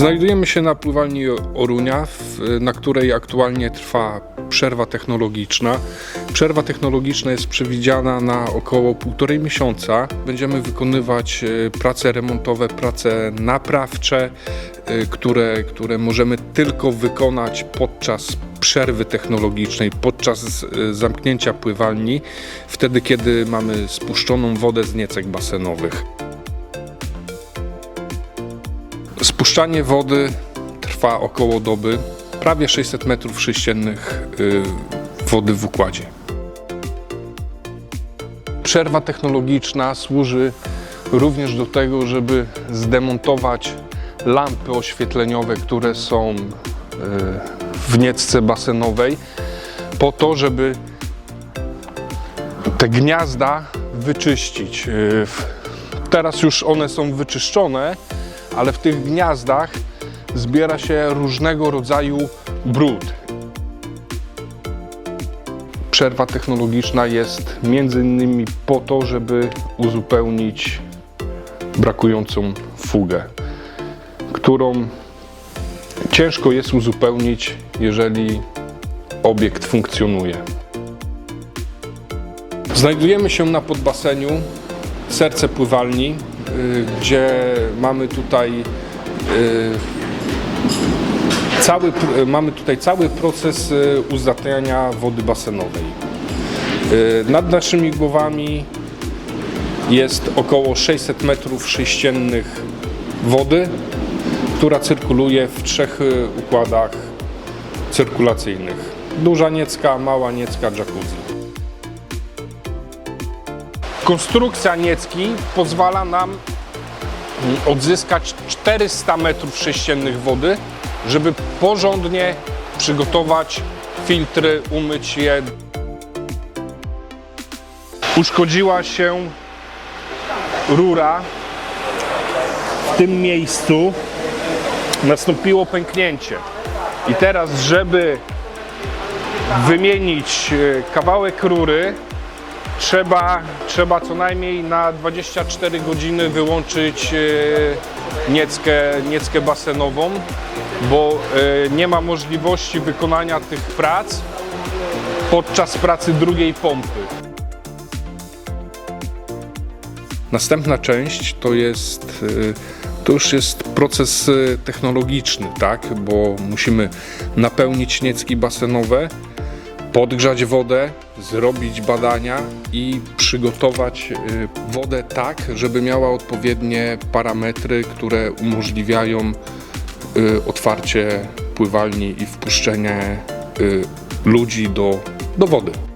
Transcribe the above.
Znajdujemy się na pływalni Orunia, na której aktualnie trwa przerwa technologiczna. Przerwa technologiczna jest przewidziana na około półtorej miesiąca. Będziemy wykonywać e, prace remontowe, prace naprawcze, e, które, które możemy tylko wykonać podczas przerwy technologicznej, podczas e, zamknięcia pływalni, wtedy kiedy mamy spuszczoną wodę z niecek basenowych. Spuszczanie wody trwa około doby, prawie 600 metrów sześciennych y, wody w układzie. Przerwa technologiczna służy również do tego, żeby zdemontować lampy oświetleniowe, które są y, w niecce basenowej, po to, żeby te gniazda wyczyścić. Y, Teraz już one są wyczyszczone, ale w tych gniazdach zbiera się różnego rodzaju brud. Przerwa technologiczna jest między innymi po to, żeby uzupełnić brakującą fugę, którą ciężko jest uzupełnić, jeżeli obiekt funkcjonuje. Znajdujemy się na podbaseniu serce pływalni, gdzie mamy tutaj y, cały, mamy tutaj cały proces y, uzdatniania wody basenowej. Y, Nad naszymi głowami jest około 600 metrów sześciennych wody, która cyrkuluje w trzech y, układach cyrkulacyjnych. Duża niecka, mała niecka, jacuzzi. Konstrukcja niecki pozwala nam odzyskać 400 metrów sześciennych wody, żeby porządnie przygotować filtry, umyć je. Uszkodziła się rura w tym miejscu. Nastąpiło pęknięcie. I teraz, żeby wymienić e, kawałek rury, trzeba, trzeba co najmniej na 24 godziny wyłączyć e, nieckę, nieckę basenową, bo e, nie ma możliwości wykonania tych prac podczas pracy drugiej pompy. Następna część to jest, e, to już jest proces technologiczny, tak? bo musimy napełnić niecki basenowe, podgrzać wodę, zrobić badania i przygotować y, wodę tak, żeby miała odpowiednie parametry, które umożliwiają y, otwarcie pływalni i wpuszczenie y, ludzi do, do wody.